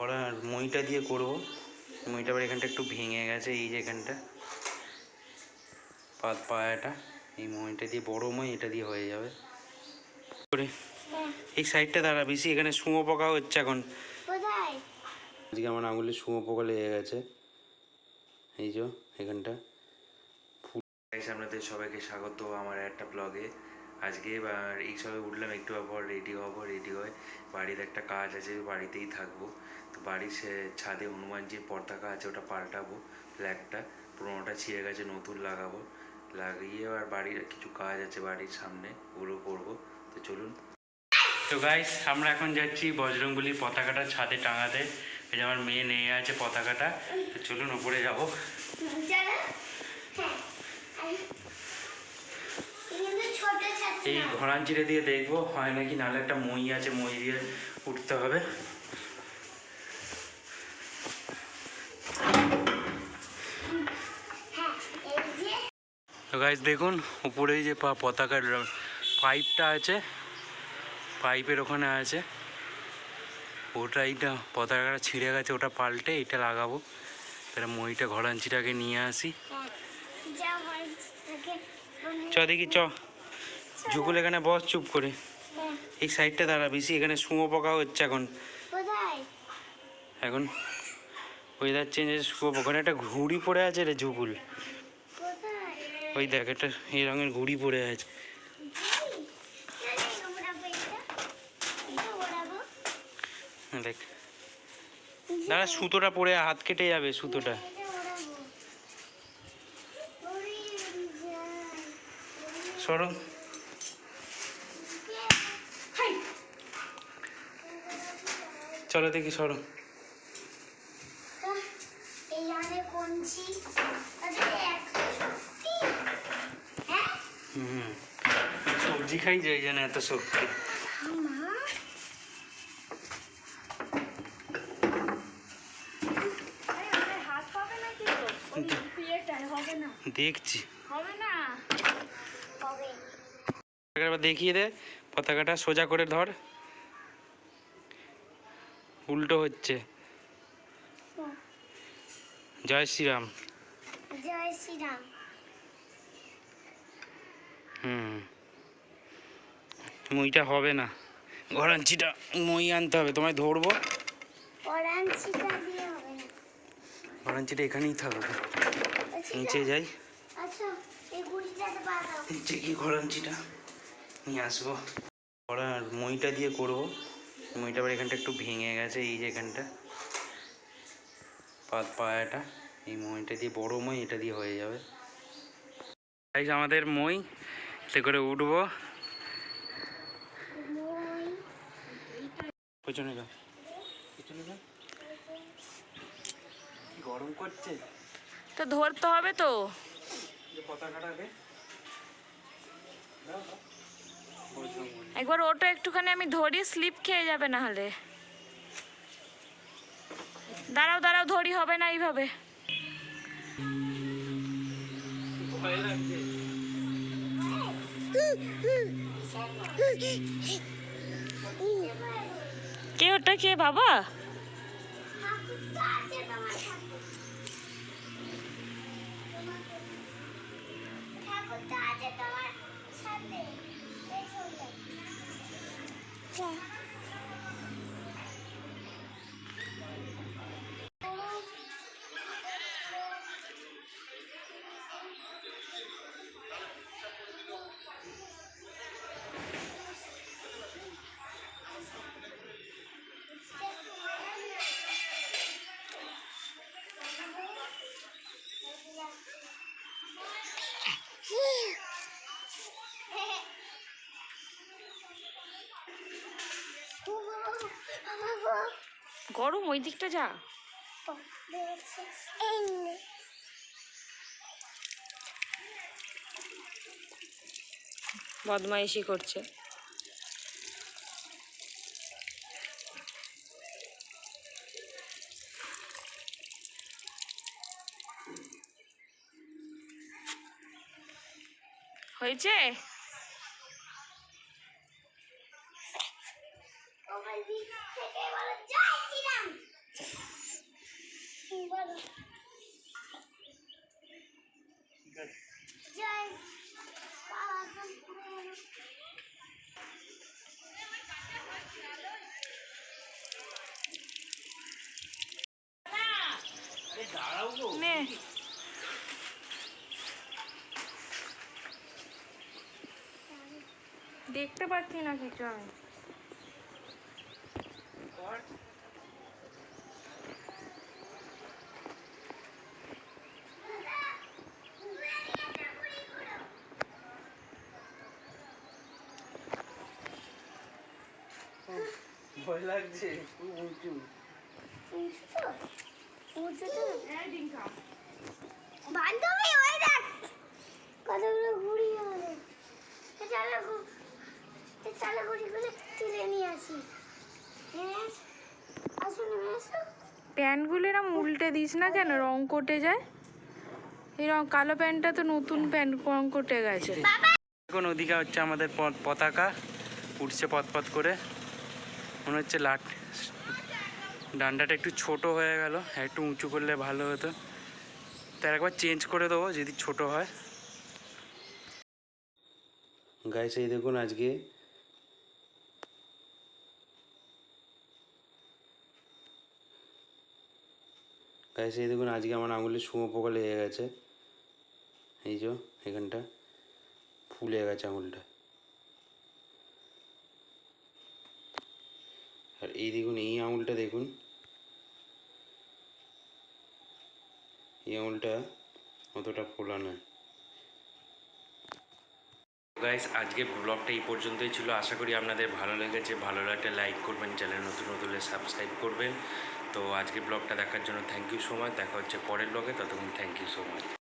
করা মইটা দিয়ে করব। মইটা আবার এখানটা একটু ভেঙে গেছে এই যে এখানটা। পাত পায়াটা এই মইটা দিয়ে বড় মই এটা দিয়ে হয়ে যাবে। করে এই সাইডটা দাঁড়া বেশি এখানে শুঁয়ো পোকা হচ্ছে এখন। আজকে আমার আঙুলে শুঁয়ো পোকা লেগে গেছে। এই যে এখানটা। ফুল আপনাদের সবাইকে স্বাগত আমার একটা ব্লগে আজকে এবার এই সবে উঠলাম একটু পর রেডি হব রেডি হয়ে বাড়িতে একটা কাজ আছে বাড়িতেই থাকব। তো বাড়ির সে ছাদে হনুমানজির পতাকা আছে ওটা পাল্টাবো, ফ্ল্যাগটা। পুরোনোটা ছিঁড়ে গেছে, নতুন লাগাবো। লাগিয়ে আর বাড়ির কিছু কাজ আছে বাড়ির সামনে, ওগুলো করব। তো চলুন। তো গাইস আমরা এখন যাচ্ছি বজরংবলির পতাকাটা ছাদে টাঙাতে। এই যে আমার মেয়ে নিয়ে আছে পতাকাটা। তো চলুন উপরে যাব জানো হ্যাঁ আমি- কিন্তু ছোট ছাত্র এই ঘোড়ান চিড়ে দিয়ে দেখব হয় নাকি নাহলে একটা মই আছে মই দিয়ে উঠতে হবে। তো গাইস দেখুন উপরেই যে পা- পতাকার পাইপটা আছে পাইপের ওখানে আছে। ওটা এইটা পতাকাটা ছিঁড়ে গেছে ওটা পাল্টে এটা লাগাবো। তাহলে মইটা ঘোড়াঞ্চিটাকে নিয়ে আসি। হ্যাঁ চ দেখি চ। ঝুকুল এখানে বস চুপ করে। হ্যাঁ এই সাইডটা দাঁড়া বেশি এখানে শুঁয়ো পোকা হচ্ছে এখন। এখন ওয়েদার চেঞ্জ শুঁয়ো পোকা একটা ঘুড়ি পড়ে আছে রে ঝুকুল। ওই দেখ একটা এই রঙের ঘুড়ি পড়ে আছে। ওড়াবো দেখ। দাঁড়া সুতোটা পড়ে হাত কেটে যাবে সুতোটা। সরো। চলো দেখি সরো। হ্যাঁ? সবজি খাই যাই জানে এত শক্তি দেখছি। দেখিয়ে দে। পতাকাটা সোজা করে ধর। উল্টো হচ্ছে। জয় শ্রীরাম। জয় শ্রীরাম। হুম। মুইটা হবে না। ঘরাঞ্চিটা মই আনতে হবে তোমায় ধরবো? অরাঞ্চিটা দিয়ে হবে না। ঘরাঞ্চিটা এখানেই থাকবে। আচ্ছা, নিচে যাই। আচ্ছা নিচে কি ঘরাঞ্চিটা নিয়ে আসব। মইটা দিয়ে করব। মইটা আবার এখানটা একটু ভেঙে গেছে এই যে এখানটা। পাত পায়াটা এই মইটা দিয়ে বড় মই এটা দিয়ে হয়ে যাবে। গাইস আমাদের মই এতে করে উঠবো। পেছনে পেছনে গরম করছে? তো ধরতে হবে তো। পতাকাটাকে। একবার ওটা একটুখানি আমি ধরি, স্লিপ খেয়ে যাবে না হলে দাঁড়াও দাঁড়াও, ধরি হবে না এইভাবে। কে ওটা, কে বাবা? ঠাকুর ঠাকুরটা আছে তোমার সাথে। পেছনে গরম ওই দিকটা যা। বদমাইশি করছে। হয়েছে? দেখতে পাচ্ছি না কিছু আমি। ভয় লাগছে। খুব উঁচু উঁচু তো? বান্ধবী, ওই দেখ। কতগুলো ঘুড়ি হলো চলো ঘু- এ ঘুড়িগুলো তুলে নিয়ে আসি। প্যান্টগুলো এরম উল্টে দিস না কেন রং কোটে যায়। এরকম কালো প্যান্টটা তো নতুন প্যান্ট রং কোটে গেছে। এখন ওদিকে হচ্ছে আমাদের প- পতাকা উঠছে পথ পথ করে। মনে হচ্ছে লাট ডান্ডাটা একটু ছোট হয়ে গেল একটু উঁচু করলে ভালো হতো। তার একবার চেঞ্জ করে দেবো যদি ছোট হয়। গাইস এই দেখুন আজকে গাইস এই দেখুন আজকে আমার আঙুলে শুঁয়ো পোকা লেগে গেছে। এই যে এখানটা ফুলে গেছে আঙুলটা। আর এই দেখুন, এই আঙুলটা দেখুন। এই আঙুলটা অতটা ফোলা নয়। গাইস আজকে ব্লগটা এই পর্যন্তই ছিল। আশা করি আপনাদের ভালো লেগেছে। ভালো লাগলে লাইক করবেন, চ্যানেল নতুন নতুন সাবস্ক্রাইব করবেন। তো আজকে ব্লগটা দেখার জন্য থ্যাংক ইউ সো মাচ দেখা হচ্ছে পরের ব্লগে ততক্ষণ থ্যাংক ইউ সো মাচ